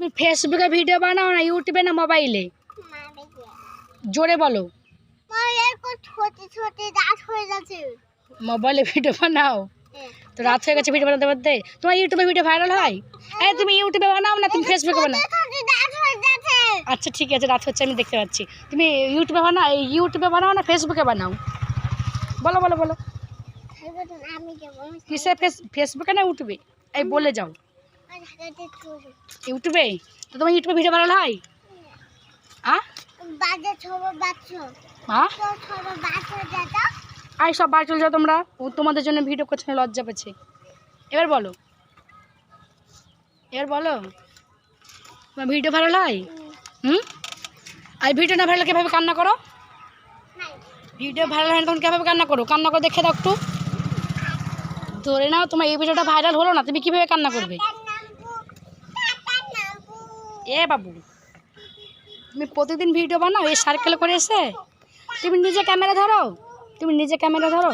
তুমি ফেসবুকে ভিডিও বানাও না ইউটিউবে না মোবাইলে জোরে বলো। হয়ে মোবাইলে ভিডিও বানাও? তো রাত হয়ে গেছে ভিডিও বানাতে বানাতে তোমার ইউটিউবে ভিডিও ভাইরাল হয়? এই তুমি ইউটিউবে বানাও না তুমি ফেসবুকে বানাও। হয়ে আচ্ছা ঠিক আছে রাত হচ্ছে আমি দেখতে পাচ্ছি। তুমি ইউটিউবে বানাও ইউটিউবে বানাও না ফেসবুকে বানাও? বলো বলো বলো। আমি কিসে ফেস ফেসবুকে না ইউটিউবে এই বলে যাও। ইউটিউবে? তো তোমার ইউটিউবে ভিডিও ভাইরাল হয়? যেটা আই সব বাড়ি চলে যাও তোমরা। ও তোমাদের জন্য ভিডিও করছে লজ্জা পেয়েছে। এবার বলো। এবার বলো। তোমার ভিডিও ভাইরাল হয়? হুম? আর ভিডিও না ভাইরাল কীভাবে কান্না করো? ভিডিও ভাইরাল হয় না তখন কীভাবে কান্না করো? কান্না করে দেখে দাও একটু। ধরে নাও, তোমার এই ভিডিওটা ভাইরাল হলো না, তুমি কীভাবে কান্না করবে? এ বাবু, তুমি প্রতিদিন ভিডিও বানাও, এই সার্কেল করে এসে? তুমি নিজে ক্যামেরা ধরো, তুমি নিজে ক্যামেরা ধরো।